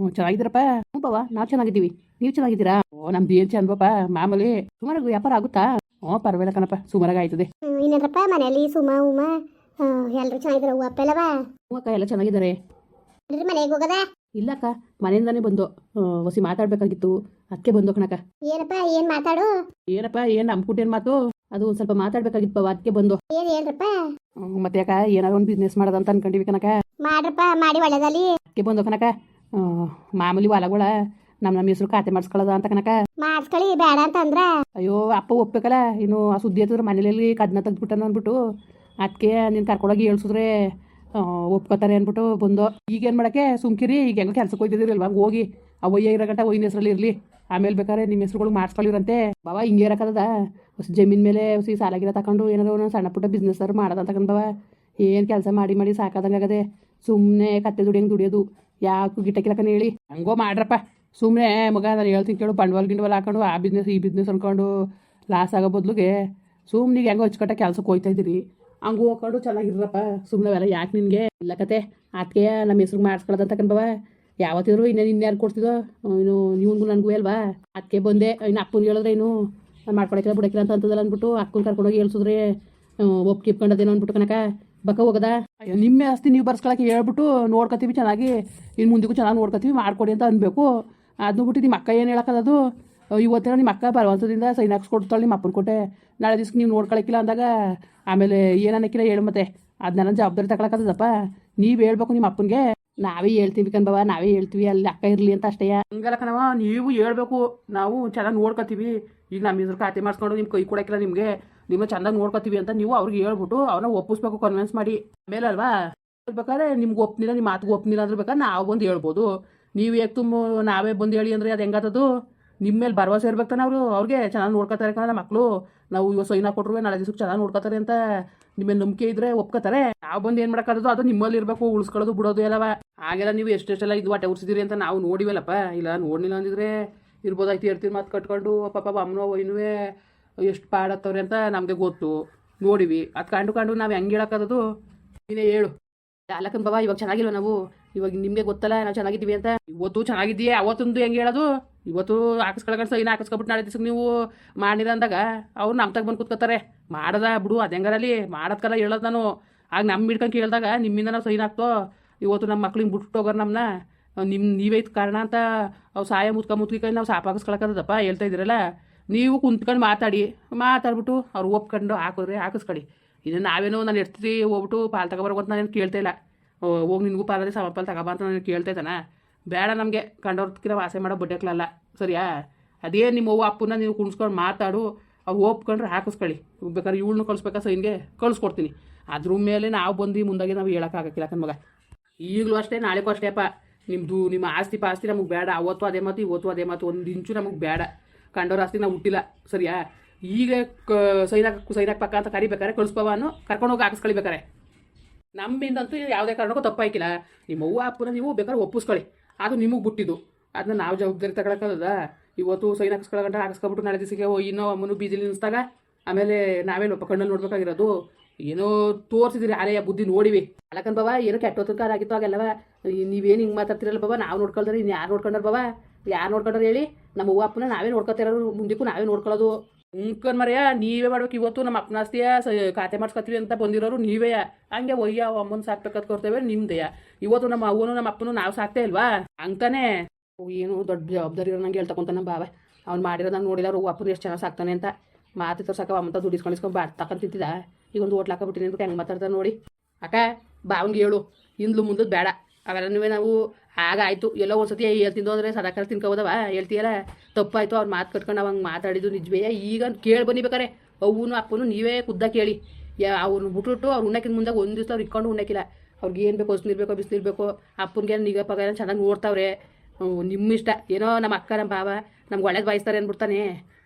ಹ್ಞೂ ಚೆನ್ನಾಗಿದ್ದೀರಪ್ಪ. ಹ್ಞೂ ಬಾವ ನಾವು ಚೆನ್ನಾಗಿದ್ದೀವಿ. ನೀವು ಚೆನ್ನಾಗಿದ್ದೀರಾ? ಓ ನಮ್ದು ಏನು ಚಂದಪ್ಪ ಮಾಮೂಲಿ ಸುಮಾರು ವ್ಯಾಪಾರ ಆಗುತ್ತಾ? ಓ ಪರವಾಗಿಲ್ಲ ಕಣಪ್ಪ ಸುಮಾರಾಗಿ ಆಯ್ತದೆ. ಹ್ಮ್, ಇನ್ನೇನ್ರಪ್ಪ ಮನೆಯಲ್ಲಿ ಸುಮ ಉಮ ಎಲ್ಲರೂ ಚೆನ್ನಾಗಿದ್ದಾರೆ ಹೂವು ಅಪ್ಪ ಎಲ್ಲವ? ಹ್ಞೂ ಅಕ್ಕ ಎಲ್ಲ ಚೆನ್ನಾಗಿದ್ದಾರೆ ಮನೆಗೆ ಹೋಗದ? ಇಲ್ಲ ಅಕ್ಕ ಮನೆಯಿಂದಾನೇ ಬಂದು ಹೊಸಿ ಮಾತಾಡ್ಬೇಕಾಗಿತ್ತು. ಅದಕ್ಕೆ ಬಂದು ಕಣಕ ಏನಪ್ಪ ಏನ್ ಮಾತಾಡು? ಏನಪ್ಪ ಏನು ಏನ್ ಮಾತು? ಅದು ಒಂದ್ ಸ್ವಲ್ಪ ಮಾತಾಡ್ಬೇಕಾಗಿತ್ತು ಅದಕ್ಕೆ ಬಂದು. ಏನ್ ಹೇಳ್ರಪ್ಪ? ಮತ್ತೆ ಅಕ್ಕ ಏನಾದ್ರು ಒಂದ್ ಬಿಸ್ನೆಸ್ ಮಾಡೋದಂತ ಅನ್ಕೊಂಡಿವಿ ಕನಕ ಮಾಡ್ರಪ್ಪ ಮಾಡಿ ಒಳ್ಳೇದಲ್ಲಿ. ಅದಕ್ಕೆ ಬಂದು ಕನಕ ಮಾಮೂಲಿ ಹೊಲಗಳ ನಮ್ಮ ನಮ್ಮ ಹೆಸರು ಖಾತೆ ಮಾಡಿಸ್ಕೊಳ್ಳೋದ ಅಂತ ಕನಕ ಮಾಡ್ಸ್ಕೊಳ್ಳಿ ಬೇಡ ಅಂತಂದ್ರ. ಅಯ್ಯೋ ಅಪ್ಪ ಒಪ್ಪಬೇಕಲ್ಲ ಇನ್ನು ಆ ಸುದ್ದಿ ಹತ್ತಿದ್ರೆ ಮನೇಲಿ ಕದ್ನ ತೆಗ್ದ್ಬಿಟ್ಟನು ಅಂದ್ಬಿಟ್ಟು ಅದಕ್ಕೆ ನೀನು ಕರ್ಕೊಳಗಿ ಹೇಳ್ಸಿದ್ರೆ ಒಪ್ಕೋತಾರೆ ಅಂದ್ಬಿಟ್ಟು ಬಂದು. ಈಗೇನು ಮಾಡೋಕ್ಕೆ ಸುಮ್ಕಿರಿ ಈಗ ಹೆಂಗೋ ಕೆಲ್ಸಕ್ಕೆ ಹೋಗ್ತಿದ್ದೀರಿ ಅಲ್ವಾ ಹೋಗಿ. ಆ ಒಯ್ಯ ಇರೋ ಗಂಟ ಒಯ್ಯಿನ ಹೆಸ್ರಲ್ಲಿ ಇರಲಿ. ಆಮೇಲೆ ಬೇಕಾದ್ರೆ ನಿಮ್ಮ ಹೆಸ್ರುಗಳು ಮಾಡಿಸ್ಕೊಳ್ಳಿರಂತೆ. ಬಾವ ಹಿಂಗೆ ಇರೋಕ್ಕದ ಹೊಸ ಜಮೀನ್ ಮೇಲೆ ಹೊಸ ಸಾಲಾಗಿರ ತಗೊಂಡು ಏನಾದ್ರು ಒಂದು ಸಣ್ಣ ಪುಟ್ಟ ಬಿಸ್ನೆಸ್ ಅವ್ರು ಮಾಡೋದಂತ ಬಾವ. ಏನು ಕೆಲಸ ಮಾಡಿ ಮಾಡಿ ಸಾಕಾದಂಗೆ ಆಗದೆ ಸುಮ್ಮನೆ ಕತ್ತೆ ದುಡಿಯಂಗೆ ದುಡಿಯೋದು. ಯಾಕೆ ಗಿಟ್ಟಕ್ಕಿಲಕನ ಹೇಳಿ. ಹಂಗೋ ಮಾಡ್ರಪ್ಪ. ಸುಮ್ಮನೆ ಮಗ ನಾನು ಹೇಳ್ತೀನಿ ಕೇಳು, ಬಂಡವಾಳ ಗಿಂಡವಾಳ ಹಾಕೊಂಡು, ಆ ಬಿಸ್ನೆಸ್ ಈ ಬಿಸ್ನೆಸ್ ಅನ್ಕೊಂಡು ಲಾಸ್ ಆಗೋ ಬದಲಿಗೆ ಸುಮ್ಮನೆ ಹೆಂಗೋ ಹಚ್ಕೊಟ್ಟ ಕೆಲ್ಸಕ್ಕೆ ಹೋಯ್ತಾ ಇದ್ದೀರಿ. ಹಂಗೆ ಹೋಗ್ಕೊಂಡು ಚೆನ್ನಾಗಿರಪ್ಪ ಸುಮ್ಮನೆ ಅವೆಲ್ಲ ಯಾಕೆ ನಿನಗೆ? ಇಲ್ಲ ಕತೆ. ಅದಕ್ಕೆ ನಮ್ಮ ಹೆಸ್ರಿಗೆ ಮಾಡಿಸ್ಕೊಳ್ಳೋದಂತ ಕಣ್ಬವ ಯಾವತ್ತಿದ್ರು ಇನ್ನೇನು ಇನ್ಯಾರು ಕೊಡ್ತಿದ್ದೋ ಇನ್ನು ನೀವು ನನಗೂ ಅಲ್ವಾ? ಅದಕ್ಕೆ ಬಂದೆ. ಇನ್ನು ಅಪ್ಪನ ಹೇಳಿದ್ರೆ ಇನ್ನು ನಾನು ಮಾಡ್ಕೊಳಕ್ಕಿಲ್ಲ ಬಿಡಕ್ಕಿಲ್ಲ ಅಂತ ಅಂತದಲ್ಲ ಅಂದ್ಬಿಟ್ಟು ಅಕ್ಕನ ಕರ್ಕೊಂಡೋಗಿ ಹೇಳ್ಸಿದ್ರೆ ಒಪ್ಪಿಗೆ ಇಟ್ಕೊಂಡದೇನೋ ಅಂದ್ಬಿಟ್ಟು ಕನಕ ಬಕ ಹೋಗದ? ಅಯ್ಯೋ. ನಿಮ್ಮ ಆಸ್ತಿ ನೀವು ಬರ್ಸ್ಕೊಳಕ್ಕೆ ಹೇಳ್ಬಿಟ್ಟು ನೋಡ್ಕೊತೀವಿ ಚೆನ್ನಾಗಿ. ಇನ್ನು ಮುಂದಿಗೂ ಚೆನ್ನಾಗಿ ನೋಡ್ಕೊತೀವಿ ಮಾಡ್ಕೊಡಿ ಅಂತ ಅನ್ಬೇಕು. ಅದನ್ನು ಬಿಟ್ಟು ನಿಮ್ಮ ಅಕ್ಕ ಏನು ಹೇಳಕ್ಕದದು ಇವತ್ತೇನೋ ನಿಮ್ಮ ಅಕ್ಕ ಬಲವಂತದಿಂದ ಸೈನ್ ಹಾಕ್ಸ್ಕೊಡ್ತಾಳೆ ನಿಮ್ಮ ಅಪ್ಪನ ಕೊಟ್ಟೆ. ನಾಳೆ ದಿವ್ಸ ನೀವು ನೋಡ್ಕೊಳಕ್ಕಿಲ್ಲ ಅಂದಾಗ ಆಮೇಲೆ ಏನಕ್ಕಿಲ್ಲ ಹೇಳು ಮತ್ತೆ. ಅದು ನನ್ನ ಜವಾಬ್ದಾರಿ ತಗೊಳಕ್ಕದಪ್ಪ ನೀವು ಹೇಳ್ಬೇಕು ನಿಮ್ಮ ಅಪ್ಪನಿಗೆ. ನಾವೇ ಹೇಳ್ತೀವಿ ಕಣ್ಬವ ನಾವೇ ಹೇಳ್ತೀವಿ ಅಲ್ಲಿ ಅಕ್ಕ ಇರಲಿ ಅಂತ ಅಷ್ಟೇ. ಹಂಗಲ್ಲ ಕಣವ ನೀವು ಹೇಳ್ಬೇಕು. ನಾವು ಚೆನ್ನಾಗಿ ನೋಡ್ಕೊತೀವಿ. ಈಗ ನಮ್ಮ ಹೆಸರು ಖಾತೆ ಮಾಡಿಸ್ಕೊಂಡು ನಿಮ್ಮ ಕೈ ಕೊಡಕ್ಕಿಲ್ಲ ನಿಮಗೆ. ನಿಮ್ಮ ಚೆನ್ನಾಗಿ ನೋಡ್ಕೊತೀವಿ ಅಂತ ನೀವು ಅವ್ರಿಗೆ ಹೇಳ್ಬಿಟ್ಟು ಅವ್ರನ್ನ ಒಪ್ಪಿಸ್ಬೇಕು ಕನ್ವಿನ್ಸ್ ಮಾಡಿ. ಆಮೇಲೆ ಬೇಕಾದ್ರೆ ನಿಮ್ಗೆ ಒಪ್ನಿಲ್ಲ ನಿಮ್ಮ ಮಾತಿಗೆ ಒಪ್ನಿಲ್ಲ ಅಂದ್ರೆ ಬೇಕಾದ್ರೆ ನಾವು ಬಂದು ಹೇಳ್ಬೋದು. ನೀವು ಹೇಗೆ ತುಂಬ ನಾವೇ ಬಂದು ಹೇಳಿ ಅಂದರೆ ಅದು ಹೆಂಗಾತದು ನಿಮ್ಮ ಮೇಲೆ ಭರವಸೆ ಇರ್ಬೇಕು ತಾನೆ ಅವರು. ಅವ್ರಿಗೆ ಚೆನ್ನಾಗಿ ನೋಡ್ಕೊತಾರೆ ಕಣ ಮಕ್ಕಳು ನಾವು ಇವಾಗ ಸೈನಾ ಕೊಟ್ರು ನಾಳೆ ದಿವ್ಸಕ್ಕೆ ಚೆನ್ನಾಗಿ ನೋಡ್ಕೊತಾರೆ ಅಂತ ನಿಮ್ಮ ನಂಬಿಕೆ ಇದ್ರೆ ಒಪ್ಕೋತಾರೆ. ನಾವು ಬಂದು ಏನು ಮಾಡೋಕ್ಕಾಗೋದು ಅದು ನಿಮ್ಮಲ್ಲಿ ಇರಬೇಕು, ಉಳಿಸ್ಕೊಳ್ಳೋದು, ಬಿಡೋದು ಎಲ್ಲವ. ಹಾಗೆಲ್ಲ ನೀವು ಎಷ್ಟೆಷ್ಟೆಲ್ಲ ಇದು ಹೊಟ್ಟೆ ಉರ್ಸಿದಿರಿ ಅಂತ ನಾವು ನೋಡಿವಲ್ಲಪ್ಪ. ಇಲ್ಲ ನೋಡಲಿಲ್ಲ ಅಂದಿದ್ರೆ ಇರ್ಬೋದಾಯ್ತು ಇರ್ತೀರಿ ಮಾತು ಕಟ್ಕೊಂಡು. ಪಾಪ ಅಮ್ಮನೋ ವೈನುವೆ ಎಷ್ಟು ಪಾಡತ್ತವ್ರೆ ಅಂತ ನಮಗೆ ಗೊತ್ತು. ನೋಡಿವಿ. ಅದು ಕಂಡು ಕಂಡು ನಾವು ಹೆಂಗೆ ಹೇಳೋಕ್ಕದು ನೀನೇ ಹೇಳು. ಅಲ್ಲಕ್ಕನ್ ಬಾಬಾ ಇವಾಗ ಚೆನ್ನಾಗಿಲ್ವ ನಾವು? ಇವಾಗ ನಿಮಗೆ ಗೊತ್ತಲ್ಲ, ನಾವು ಚೆನ್ನಾಗಿದ್ದೀವಿ ಅಂತ? ಇವತ್ತು ಚೆನ್ನಾಗಿದ್ದೀಯಾ? ಅವತ್ತೊಂದು ಹೆಂಗೆ ಹೇಳೋದು? ಇವತ್ತು ಹಾಕಿಸ್ಕೊಳಕೊಂಡು ಸೈನ್ ಹಾಕಿಸ್ಕೊಬಿಟ್ಟು ನಾಳೆ ದಿವ್ಸಕ್ಕೆ ನೀವು ಮಾಡಿದ ಅಂದಾಗ ಅವ್ರು ನಮ್ಮ ತಗ ಬಂದು ಕೂತ್ಕೋತಾರೆ. ಮಾಡದ ಬಿಡು, ಅದು ಹೆಂಗಾರಲ್ಲಿ? ಮಾಡೋದ್ಕಲ್ಲ ಹೇಳೋದು ನಾನು. ಆಗ ನಮ್ಮ ಹಿಡ್ಕೊಂಡು ಕೇಳಿದಾಗ ನಿಮ್ಮಿಂದ ನಾವು ಸೈನ್ ಹಾಕ್ತೋ? ಇವತ್ತು ನಮ್ಮ ಮಕ್ಳಿಗೆ ಬಿಟ್ಟು ಹೋಗೋರು ನಮ್ಮನ್ನ ನಿಮ್ಮ ನೀವೇ ಇದ್ ಕಾರಣ ಅಂತ ಅವು ಸಾಯ ಮುತ್ಕ ಕೈ ನಾವು ಸಾಪ್ ಹಾಕಿಸ್ಕೊಳಕ್ಕದಪ್ಪ ಹೇಳ್ತಾ ಇದ್ದೀರಲ್ಲ? ನೀವು ಕುಂತ್ಕೊಂಡು ಮಾತಾಡಿ. ಮಾತಾಡ್ಬಿಟ್ಟು ಅವ್ರು ಒಪ್ಕೊಂಡು ಹಾಕಿದ್ರೆ ಹಾಕಿಸ್ಕೊಳ್ಳಿ. ಇನ್ನು ನಾವೇನೋ ನಾನು ಇರ್ತೀವಿ ಹೋಗ್ಬಿಟ್ಟು ಪಾಲ್ ತಗೊಬರ್ಬೇಕು ಅಂತ ನಾನು ಕೇಳ್ತಾ ಇಲ್ಲ. ಹೋಗಿ ನಿನಗೂ ಪಾಲದೆ ಸಮ ಪಾಲ್ ತಗೊಬ ಅಂತ ನಾನು ಕೇಳ್ತಾ ಇದ್ದಾನ? ಬೇಡ ನಮಗೆ. ಕಂಡವ್ರಕ್ಕಿಂತ ವಾಸೆ ಮಾಡೋ ಬಡ್ಡೆಕ್ಲಲ್ಲ ಸರಿಯಾ? ಅದೇ ನಿಮ್ಮ ಅವ್ವ ಅಪ್ಪನ್ನ ನೀವು ಕುಣಿಸ್ಕೊಂಡು ಮಾತಾಡು. ಅವು ಒಪ್ಕೊಂಡ್ರೆ ಹಾಕಿಸ್ಕೊಳ್ಳಿ. ಬೇಕಾದ್ರೆ ಇವಳನ್ನೂ ಕಳಿಸ್ಬೇಕಾ ಸೈನ್ಗೆ? ಕಳಿಸ್ಕೊಡ್ತೀನಿ. ಅದ್ರ ಮೇಲೆ ನಾವು ಬಂದು ಮುಂದಾಗಿ ನಾವು ಹೇಳೋಕ್ಕಾಗಕ್ಕಿಲ್ಲ ಕಣ್ ಮಗ. ಈಗಲೂ ಅಷ್ಟೇ, ನಾಳೆಗೂ ಅಷ್ಟೇಪ್ಪ ನಿಮ್ಮದು ನಿಮ್ಮ ಆಸ್ತಿ ಪಾಸ್ತಿ ನಮಗೆ ಬೇಡ. ಅವತ್ತು ಅದೇ ಮಾತು, ಇವತ್ತು ಅದೇ ಮಾತು. ಒಂದು ಇಂಚು ನಮಗೆ ಬೇಡ. ಕಂಡವ್ರ ಆಸ್ತಿ ನಾವು ಹುಟ್ಟಿಲ್ಲ ಸರಿಯಾ? ಈಗ ಕ ಸೈನಾಕ್ ಪಕ್ಕ ಅಂತ ಕರಿಬೇಕಾರೆ ಅನ್ನೋ ಕರ್ಕೊಂಡೋಗಿ ಹಾಕಿಸ್ಕೊಳ್ಬೇಕಾರೆ ನಮ್ಮಿಂದಂತೂ ಯಾವುದೇ ಕಾರಣಕ್ಕೂ ತಪ್ಪಾಯ್ಕಿಲ್ಲ. ನಿಮ್ಮ ಅವ್ವ ಅಪ್ಪನ ನೀವು ಬೇಕಾದ್ರೆ ಒಪ್ಪಿಸ್ಕೊಳ್ಳಿ. ಅದು ನಿಮಗೆ ಬಿಟ್ಟಿದ್ದು ಅದನ್ನ ನಾವು ಜವಾಬ್ದಾರಿ ತಗೊಳಕ್ಕದ ಇವತ್ತು ಸೈನ್ ಹಾಕಿಸ್ಕೊಳಗಂಟ ಹಾಕಿಸ್ಕೊಬಿಟ್ಟು ನಾಳೆ ದಿವಸಕ್ಕೆ ಇನ್ನೋ ಅಮ್ಮನು ಬೀದಿಲಿ ನಿಲ್ಲಿಸಿದಾಗ ಆಮೇಲೆ ನಾವೇನು ಕಣ್ಣಲ್ಲಿ ನೋಡ್ಬೇಕಾಗಿರೋದು? ಏನೋ ತೋರಿಸಿದಿರಿ ಆಲೆಯ ಬುದ್ಧಿ ನೋಡಿವಿ. ಅಲಕನ್ ಬಾಬಾ ಏನೋ ಕಾಲ ಆಗಿತ್ತು ಆಗೆಲ್ಲವ ನೀವೇನು ಹಿಂಗೆ ಮಾತಾಡ್ತಿರಲ್ಲ ಬಾಬಾ ನಾವು ನೋಡ್ಕೊಳ್ತಾರೆ ಇನ್ನು ಯಾರು ನೋಡ್ಕೊಂಡ್ರ ಬಾಬಾ ಯಾರು ನೋಡ್ಕೊಂಡ್ರೆ ಹೇಳಿ? ನಮ್ಮ ಅವ್ವ ಅಪ್ಪನ ನಾವೇ ನೋಡ್ಕೊತಿರೋ ಮುಂದಕ್ಕೂ ನಾವೇ ನೋಡ್ಕೊಳ್ಳೋದು. ಉಂಕನ್ ಮರೆಯ, ನೀವೇ ಮಾಡ್ಬೇಕು. ಇವತ್ತು ನಮ್ಮ ಅಪ್ಪನ ಆಸ್ತಿಯ ಖಾತೆ ಮಾಡ್ಸ್ಕೊತೀವಿ ಅಂತ ಬಂದಿರೋರು ನೀವೇ ಹಂಗೆ ಒಯ್ಯ ಅಮ್ಮನ ಸಾಕ್ಬೇಕಂತ ಕೊಡ್ತೇವೆ ನಿಮ್ದೆಯ? ಇವತ್ತು ನಮ್ಮ ಅವ್ವನು, ನಮ್ಮ ಅಪ್ಪನು ನಾವು ಸಾಕ್ತೇ ಇಲ್ವಾ? ಅಂತಾನೆ ಏನು ದೊಡ್ಡ ಜವಾಬ್ದಾರಿ ಇರೋ ನಂಗೆ ಹೇಳ್ತಕೊಂತ ನಮ್ಮ ಬಾಬಾ ಅವ್ನು ಮಾಡಿರೋದು ನಾನು ನೋಡಿಲ್ಲ, ಅವ್ರು ಅಪ್ಪನ ಎಷ್ಟು ಚೆನ್ನಾಗಿ ಸಾಕ್ತಾನೆ ಅಂತ. ಮಾತು ತೋರ್ಸಕ್ಕ ಅಮ್ಮಂತ ದುಡಿಸ್ಕೊಂಡಿಸ್ಕೊಂಡು ಬಾ ತಕ್ಕಂತ ತಿಂತಿದ್ದ. ಈಗ ಒಂದು ಓಟ್ಲು ಹಾಕೊಬಿಟ್ಟಿನಿ ಅಂದ್ಬಿಟ್ಟು ಹೆಂಗೆ ಮಾತಾಡ್ತಾರೆ ನೋಡಿ. ಅಕ್ಕ ಬಾವಂಗೆ ಹೇಳು. ಹಿಂದ್ಲು ಮುಂದದ್ದು ಬೇಡ ಅವೆಲ್ಲ ನಾವು ಆಗ ಆಯಿತು, ಎಲ್ಲೋ ಒಂದ್ಸತಿ ಹೇಳ್ತಿದ್ದು ಅಂದರೆ ಸದಾಕಾಲ ತಿನ್ಕೋಬೋದವ ಹೇಳ್ತೀಯಲ್ಲ ತಪ್ಪಾಯ್ತು, ಅವ್ರು ಮಾತು ಕಟ್ಕೊಂಡು ಅವಂಗೆ ಮಾತಾಡಿದ್ದು ನಿಜವೇ. ಈಗ ಕೇಳಿ ಬನ್ನಿ ಬೇಕಾರೆ. ಅವನು, ಅಪ್ಪನು ನೀವೇ ಖುದ್ದ ಕೇಳಿ. ಅವ್ರನ್ನ ಬಿಟ್ಬಿಟ್ಟು ಅವ್ರು ಉಣ್ಣಕ್ಕಿಂತ ಮುಂದೆ ಒಂದು ದಿವಸ ಅವ್ರು ಇಟ್ಕೊಂಡು ಉಣ್ಣಕ್ಕಿಲ್ಲ. ಅವ್ರಿಗೆ ಏನು ಬೇಕು ಹೊಸ್ನಿರ್ಬೇಕು ಬೇಕೋ ಅಪ್ಪನಿಗೆ ನಿಗ ಪಗ ಚೆನ್ನಾಗಿ ನೋಡ್ತಾವ್ರೆ. ನಿಮ್ಮ ಇಷ್ಟ ಏನೋ ನಮ್ಮ ಅಕ್ಕ ನಮ್ಮ ಬಾವ ನಮ್ಗೆ ಒಳ್ಳೇದು ಬಯಸ್ತಾರೆ ಅಂದ್ಬಿಡ್ತಾನೆ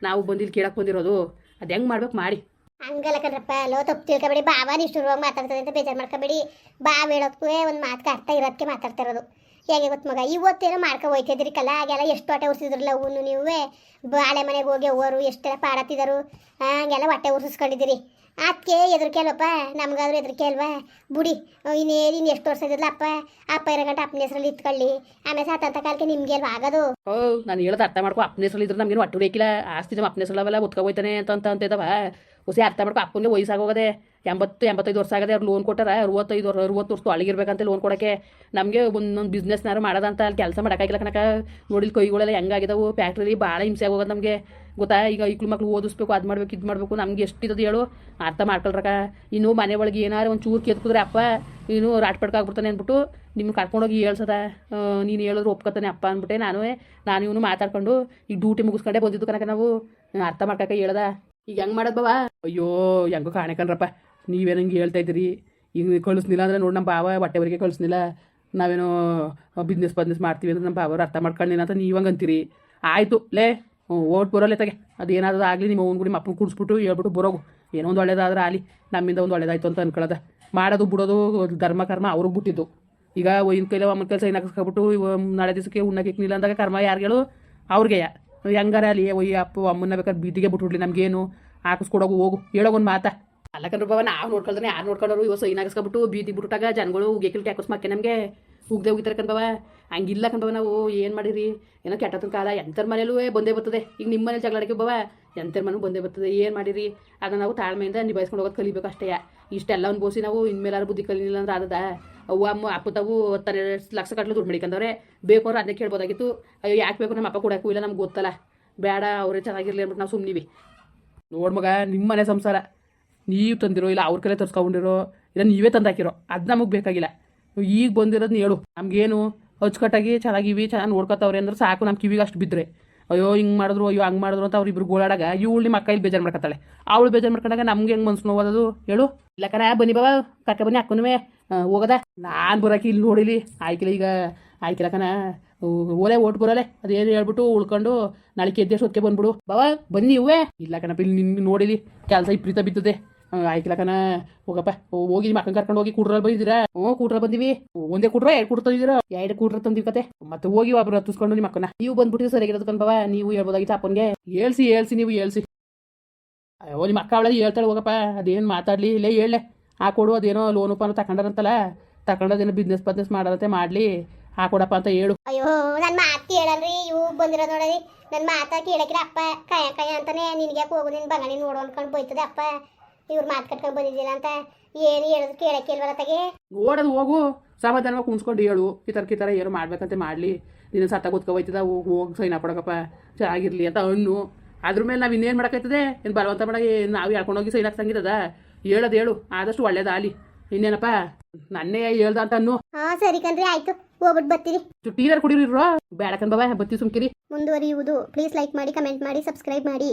ನಾವು ಬಂದಿಲ್ಲಿ ಕೇಳಕ್ಕೆ ಬಂದಿರೋದು. ಅದು ಹೆಂಗೆ ಮಾಡ್ಬೇಕು ಮಾಡಿ. ಹಂಗಲ್ಲ ಕಣ್ರಪ್ಪ, ಲೋ ತಪ್ಪು ತಿಳ್ಕೊಬೇಡಿ. ಬಾಬಾ ನಿಷ್ಠುರವಾಗಿ ಮಾತಾಡ್ತದೆ ಅಂತ ಬೇಜಾರು ಮಾಡ್ಕೊಬೇಡಿ. ಬಾ ಹೇಳೋದಕ್ಕೂ ಒಂದು ಮಾತು ಅರ್ಥ ಇರೋದಕ್ಕೆ ಮಾತಾಡ್ತಾ ಇರೋದು. ಹೇಗೆ ಗೊತ್ತು ಮಗ? ಇವತ್ತೇನೋ ಮಾಡ್ಕೊ ಹೋಯ್ತಿದ್ರಿ ಕಲ್ಲ ಹಾಗೆಲ್ಲ ಎಷ್ಟು ಹೊಟ್ಟೆ ಉರ್ಸಿದ್ರಲ್ಲ ಅವನು ನೀವೇ? ಬಾಳೆ ಮನೆಗೆ ಹೋಗಿ ಹೋರು, ಎಷ್ಟೆಲ್ಲ ಪಾಡತ್ತಿದರು ಹಾಗೆಲ್ಲ ಹೊಟ್ಟೆ ಉರ್ಸಿಸ್ಕೊಂಡಿದ್ದೀರಿ. ಅದಕ್ಕೆ ಎದುರಿಕೆ ಅಲ್ವಪ್ಪ ನಮ್ಗಾದ್ರೂ ಎದುರಿಕೆ ಅಲ್ವಾ? ಬುಡಿ ಇನ್ನೇನು ಇನ್ನು ಎಷ್ಟು ವರ್ಷ ಇದ್ದಲ್ಲ ಅಪ್ಪ? ಅಪ್ಪ ಇರೋ ಗಂಟ ಅಪ್ಪನ ಹೆಸರಲ್ಲಿ ಇತ್ಕೊಳ್ಳಿ. ಆಮೇಲೆ ಸಾತಂತ ಕಾಲಕ್ಕೆ ನಿಮ್ಗೆ ಅಲ್ವಾ ಆಗೋದು? ಓ, ನಾನು ಹೇಳೋದು ಅರ್ಥ ಮಾಡ್ಕೊ. ಅಪ್ಪನ ಹೆಸರಲ್ಲಿ ಇದ್ರೆ ನಮಗೇನು ಒಟ್ಟು ಬೇಕಿಲ್ಲ ಆಸ್ತಿ ನಮ್ಮ ಅಪ್ಪನ ಹೆಸರಲ್ಲ ಒತ್ಕೊ ಅಂತ ಅಂತ ಅಂತ ಇದಾವ. ಹುಸಿ ಅರ್ಥ ಮಾಡ್ಕೊ. ಅಪ್ಪನಿಗೆ ವಯಸ್ಸಾಗೋಗದೆ. ಎಂಬತ್ತು, ಎಂಬತ್ತೈದು ವರ್ಷ ಆಗದೆ ಅವ್ರು ಲೋನ್ ಕೊಟ್ಟಾರ, ಅರವತ್ತೈದು ವರ್ಷ ಅರವತ್ತು ವರ್ಷ ಅಳಗಿರ್ಬೇಕಂತ ಲೋನ್ ಕೊಡೋಕ್ಕೆ ನಮಗೆ ಒಂದೊಂದು ಬಿಸ್ನೆಸ್ನಾರು ಮಾಡೋದಂತ ಅಲ್ಲಿ ಕೆಲಸ ಮಾಡೋಕ್ಕಾಗಿಲ್ಲ ಕಣಕ ನೋಡಿಲ್ಲ ಕೈಗಳೆಲ್ಲ ಹೆಂಗಾಗಿದಾವು ಫ್ಯಾಕ್ಟ್ರಿಲಿ ಭಾಳ ಹಿಂಸೆ ಆಗೋದು ನಮಗೆ. ಗೊತ್ತಾ? ಈಗ ಐಕ್ಳು ಮಕ್ಳು ಓದಿಸ್ಬೇಕು, ಅದು ಮಾಡ್ಬೇಕು, ಇದು ಮಾಡಬೇಕು, ನಮ್ಗೆ ಎಷ್ಟಿದ್ದು ಹೇಳು? ಅರ್ಥ ಮಾಡ್ಕೊಳ್ರಕ ಇನ್ನು ಮನೆ ಒಳಗೆ ಏನಾರು ಒಂದು ಚೂರು ಕೆತ್ಕಿದ್ರೆ ಅಪ್ಪ, ಇನ್ನು ರಾಟ್ ಪಡ್ಕಾಗ್ಬಿಡ್ತಾನೆ ಅಂದ್ಬಿಟ್ಟು ನಿಮ್ಗೆ ಕರ್ಕೊಂಡೋಗಿ ಹೇಳ್ಸದ. ನೀನು ಹೇಳಿದ್ರು ಒಪ್ಕೊತಾನೆ ಅಪ್ಪ ಅಂದ್ಬಿಟ್ಟೆ ನಾನು ನಾನು ಇವನು ಮಾತಾಡ್ಕೊಂಡು ಈಗ ಡ್ಯೂಟಿ ಮುಗಿಸ್ಕೊಂಡೆ ಬಂದಿದ್ದು ಕನಕ ನಾವು. ಅರ್ಥ ಮಾಡ್ಕಕ ಹೇಳ್ದ. ಈಗ ಹೆಂಗೆ ಮಾಡೋದು ಬಾವ? ಅಯ್ಯೋ, ಹೆಂಗೋ ಕಾಣೆ ಕಣ್ರಪ್ಪ. ನೀವೇನು ಹಿಂಗೆ ಹೇಳ್ತಾ ಇದ್ದೀರಿ? ಈಗ ಕಳಿಸ್ನಿಲ್ಲ ಅಂದರೆ ನೋಡಿ ನಮ್ಮ ಬಾವ ಹೊಟ್ಟೆವರಿಗೆ ಕಳಿಸ್ನಿಲ್ಲ. ನಾವೇನೋ ಬಿಸ್ನೆಸ್ ಬಿಸ್ನೆಸ್ ಮಾಡ್ತೀವಿ ಅಂತ ನಮ್ಮ ಬಾವರು ಅರ್ಥ ಮಾಡ್ಕೊಂಡಿಲ್ಲ ಅಂತ ನೀವು ಹಂಗೆ ಅಂತೀರಿ? ಆಯಿತು, ಲೇ, ಓಟ್ ಬರೋಲ್ಲ ತಗೆ. ಅದೇನಾದ್ರೂ ಆಗಲಿ ನಿಮ್ಮ ಅವ್ನು ನಿಮ್ಮ ಅಪ್ಪನ ಕುಡಿಸ್ಬಿಟ್ಟು ಹೇಳ್ಬಿಟ್ಟು ಬರೋಗು. ಏನೋ ಒಂದು ಒಳ್ಳೇದಾದ್ರೆ ಆಗಲಿ. ನಮ್ಮಿಂದ ಒಂದು ಒಳ್ಳೇದಾಯ್ತು ಅಂತ ಅನ್ಕೊಳ್ಳೋದ. ಮಾಡೋದು, ಬಿಡೋದು, ಧರ್ಮ, ಕರ್ಮ ಅವ್ರಿಗೆ ಬಿಟ್ಟಿದ್ದು. ಈಗ ಒಯ್ಯಿನ ಕೈಲಿ ಅಮ್ಮನ ಕೆಲಸ ಏನು ಹಾಕಿಸ್ಕೊಬಿಟ್ಟು ನಾಳೆ ದಿವಸಕ್ಕೆ ಉಣ್ಣಕ್ಕಿಕ್ನಿಲ್ಲ ಅಂದಾಗ ಕರ್ಮ ಯಾರಿಗೇಳು? ಅವ್ರಿಗೆ ಹೆಂಗಾರ ಅಲ್ಲಿ ಒಯ್ಯ ಅಪ್ಪ ಅಮ್ಮನ ಬೇಕಾದ್ರೆ ಬೀದಿಗೆ ಬಿಟ್ಬಿಡ್ಲಿ ನಮಗೇನು? ಹಾಕಿಸ್ಕೊಡೋಗು, ಹೋಗು. ಹೇಳೋಗೊಂದು ಮಾತಾ. ಅಲ್ಲ ಕಣ್ರ ಬಾವ ನಾವು ನೋಡ್ಕೊಳ್ದ್ರೆ ಯಾರು ನೋಡ್ಕೊಂಡ್ರು ಇವ ಸೈನ್ ಹಾಕಿಸ್ಕೊಬಿಟ್ಟು ಬೀದಿ ಬಿಟ್ಟಾಗ ಜನಗಳು ಉಗೇಕಿಲ್ ಟ್ಯಾಕಸ್ ಮಕ್ಕೆ ನಮಗೆ. ಉಗ್ದೆ ಹೋಗಿತಾರೆ ಕಣ್ಬವ ಹಂಗಿಲ್ಲ ಕಣ್ಬವ ನಾವು, ಏನು ಮಾಡಿರಿ? ಏನೋ ಕೆಟ್ಟತನ ಕಾಲ, ಎಂಥರ ಮನೇಲೂ ಬಂದೇ ಬರ್ತದೆ. ಈಗ ನಿಮ್ಮ ಮನೇಲಿ ಜಗಳಾಡಕ್ಕೆ ಬವ ಎಂಥರ ಮನೆ ಬಂದೇ ಬರ್ತದೆ. ಏನು ಮಾಡಿರಿ? ಅದನ್ನ ನಾವು ತಾಳ್ಮೆಯಿಂದ ನಿಭಾಯಿಸ್ಕೊಂಡು ಹೋಗೋದು ಕಲಿಬೇಕು ಅಷ್ಟೇ. ಇಷ್ಟೆಲ್ಲ ಬೋಸಿ ನಾವು ಇನ್ಮೇಲಾರು ಬುದ್ಧಿ ಕಲಿಲಿಲ್ಲ ಅಂದ್ರೆ ಆದದ? ಅವ್ವ, ಅಮ್ಮ, ಅಪ್ಪ, ತಾವು ತನ್ನ ಲಕ್ಷ ಕಟ್ಲು ದುಡ್ಡು ಮಡಿಕಂದವ್ರೆ. ಬೇಕು ಅವ್ರು ಅದನ್ನೇ ಕೇಳ್ಬೋದಾಗಿತ್ತು. ಅಯ್ಯೋ, ಯಾಕೆ ಬೇಕು? ನಮ್ಮ ಅಪ್ಪ ಕೊಡೋಕ್ಕೂ ಇಲ್ಲ, ನಮ್ಗೆ ಗೊತ್ತಲ್ಲ. ಬೇಡ, ಅವರೇ ಚೆನ್ನಾಗಿರಲಿ ಅಂದ್ಬಿಟ್ಟು ನಾವು ಸುಮ್ಮನಿವಿ ನೋಡ್ಮಗ ನಿಮ್ಮ ಮನೆ ಸಂಸಾರ. ನೀವು ತಂದಿರೋ ಇಲ್ಲ ಅವ್ರ ಕೈಲೇ ತರ್ಸ್ಕೊಂಡಿರೋ ಇಲ್ಲ ನೀವೇ ತಂದಾಕಿರೋ ಅದು ನಮಗೆ ಬೇಕಾಗಿಲ್ಲ. ಈಗ ಬಂದಿರೋದನ್ನ ಹೇಳು. ನಮಗೇನು ಅಚ್ಚುಕಟ್ಟಾಗಿ ಚೆನ್ನಾಗಿವಿ, ಚೆನ್ನಾಗಿ ನೋಡ್ಕೊತಾವ್ರೆ ಅಂದ್ರೆ ಸಾಕು ನಮ್ಮ ಕಿವಿಗೆ ಅಷ್ಟು ಬಿದ್ದರೆ ಅಯ್ಯೋ, ಹಿಂಗೆ ಮಾಡಿದ್ರು, ಅಯ್ಯೋ, ಹಂಗೆ ಮಾಡಿದ್ರು ಅಂತ ಅವ್ರಿಬ್ರು ಗೋಳಾಡಾಗ ಇವಳು ನಿಮ್ಮ ಅಕ್ಕ ಇಲ್ಲಿ ಬೇಜಾರು ಮಾಡ್ಕೊತಾಳೆ. ಅವಳು ಬೇಜಾರು ಮಾಡ್ಕೊಂಡಾಗ ನಮ್ಗೆ ಹೆಂಗೆ ಮನ್ಸು ನೋವೋದು ಹೇಳು. ಇಲ್ಲ ಕಣ, ಬನ್ನಿ ಬಾಬಾ, ಕರ್ಕ ಬನ್ನಿ ಅಕ್ಕನುವೆ. ಹೋಗದ. ನಾನು ಬರೋಕೆ ಇಲ್ಲಿ ನೋಡಿಲಿ. ಆಯ್ಕಿಲ್ಲ ಈಗ, ಆಯ್ಕಿಲ್ಲ ಕಣ. ಓಲೆ ಓಟ್ ಬರೋಲೆ ಅದೇನು ಹೇಳ್ಬಿಟ್ಟು ಉಳ್ಕೊಂಡು ನಾಳೆ ಹೊತ್ತಿಗೆ ಬಂದ್ಬಿಡು. ಬಾವಾ ಬನ್ನಿ ಇವೇ ಇಲ್ಲ ಕಣಪ್ಪ, ಇಲ್ಲಿ ನಿನ್ನ ನೋಡಿಲಿ. ಕೆಲಸ ಇಪ್ರೀತ ಬಿದ್ದದೆ. ಆಯ್ಕಿಲ್ಲ ಕಣ. ಹೋಗಪ್ಪ. ಹೋಗಿ ನಿಮ್ಮ ಅಕ್ಕನ ಕರ್ಕೊಂಡು ಹೋಗಿ ಕೂಡ್ರಲ್ಲಿ ಬಂದಿದ್ದೀರಾ ಹ್ಞೂ ಕೂಟ್ರ ಬಂದಿವಿ. ಒಂದೇ ಕೂಡ್ರ, ಎರಡು ಕೂಡ್ರ ತಂದಿದ್ದೀರಾ. ಎರಡು ಕೂಡ್ರ ತಂದಿವಿ ಕತೆ. ಮತ್ತೆ ಹೋಗಿ ಒಬ್ರು ಹತ್ತಿಸ್ಕೊಂಡು ನಿಮ್ಮ ಅಕ್ಕನ. ನೀವು ಬಂದ್ಬಿಟ್ಟು ಸರಿಯಾಗಿರೋದು ಕಣ್ ಬಾವ. ನೀವು ಹೇಳ್ಬೋದಾಗಿತ್ತು ಅಪ್ಪನಿಗೆ. ಹೇಳ್ಸಿ ಹೇಳ್ಸಿ, ನೀವು ಹೇಳ್ಸಿ. ಅಯ್ಯೋ, ನಿಮ್ಮ ಅಕ್ಕ ಅವಳಲ್ಲಿ ಹೇಳ್ತಾಳೆ, ಹೋಗಪ್ಪ. ಅದೇನು ಮಾತಾಡಲಿ? ಇಲ್ಲೇ ಹೇಳಲೆ. ಹಾಕೊಡು ಅದೇನೋ ಲೋನು ಪಾನು ತಗೊಂಡಾರಂತಲ್ಲ ತಗೊಂಡದೇನೋ ಬಿಸ್ನೆಸ್ ಬಿಸ್ನೆಸ್ ಮಾಡಾರಂತೆ, ಮಾಡಲಿ. ಹಾಕೊಡಪ್ಪ ಅಂತ ಹೇಳು. ಅಯ್ಯೋ ನನ್ನ ಮಾತು ಕೇಳಲ್ರಿ. ಇವು ಬಂದಿರೋದು ನೋಡರಿ. ನನ್ನ ಮಾತಾ ಕೇಳಕ್ಕಿಲ್ಲ ಅಪ್ಪ. ಕಯ ಕಯ ಅಂತಾನೆ ನಿನ್ಗೆ ಹೋಗು ನಿನ್ ಬಂಗಣಿ ನೋಡು ಅನ್ಕೊಂಡು ಬೈತದೆ ಅಪ್ಪ. ಇವ್ರು ಮಾತು ಕಟ್ಕೊಂಡು ಬಂದಿದ್ದಿಲ್ಲ ಅಂತ ಏನು ಹೇಳಿದ್ರು ಕೇಳಕ್ಕಿಲ್ವಲ್ಲ ತಗೆ? ಓಡದು ಹೋಗು. ಸಮಾಧಾನವಾಗಿ ಕುಂಸ್ಕೊಂಡು ಹೇಳು. ಈ ಥರ ಈ ಥರ ಏನು ಮಾಡ್ಬೇಕಂತ ಮಾಡಲಿ. ನೀನು ಸತ್ತ ಕುತ್ಕ ಹೋಯ್ತದ ಹೋಗಿ ಹೋಗಿ ಸೈನ್ ಹಾಕೊಡಕಪ್ಪ ಚೆನ್ನಾಗಿರ್ಲಿ ಅಂತ ಹಣ್ಣು ಅದ್ರ ಮೇಲೆ ನಾವು ಇನ್ನೇನು ಮಾಡೋಕ್ಕಾಯ್ತದೆ? ಏನು ಬಲವಂತ ಮಾಡಾಗಿ ನಾವು ಹೇಳ್ಕೊಂಡೋಗಿ ಸೈನ್ ಸಂಗೀತದ ಹೇಳೋದು ಹೇಳು. ಆದಷ್ಟು ಒಳ್ಳೇದಾಗಲಿ ಇನ್ನೇನಪ್ಪ? ನನ್ನೇ ಹೇಳ್ದ ಅಂತ ಅನ್ನು. ಹಾ ಸರಿ ಕಣ್ರಿ ಆಯ್ತು. ಹೋಗ್ಬಿಟ್ಟು ಬರ್ತೀರಿ ಟೀಲರ್ ಬೇಡ ಬೇಡಕನ್ ಬಾಬಾ ಬತ್ತಿ ಸುಮ್ಕಿರಿ. ಮುಂದುವರಿಯುವುದು. ಪ್ಲೀಸ್ ಲೈಕ್ ಮಾಡಿ ಕಮೆಂಟ್ ಮಾಡಿ ಸಬ್ಸ್ಕ್ರೈಬ್ ಮಾಡಿ.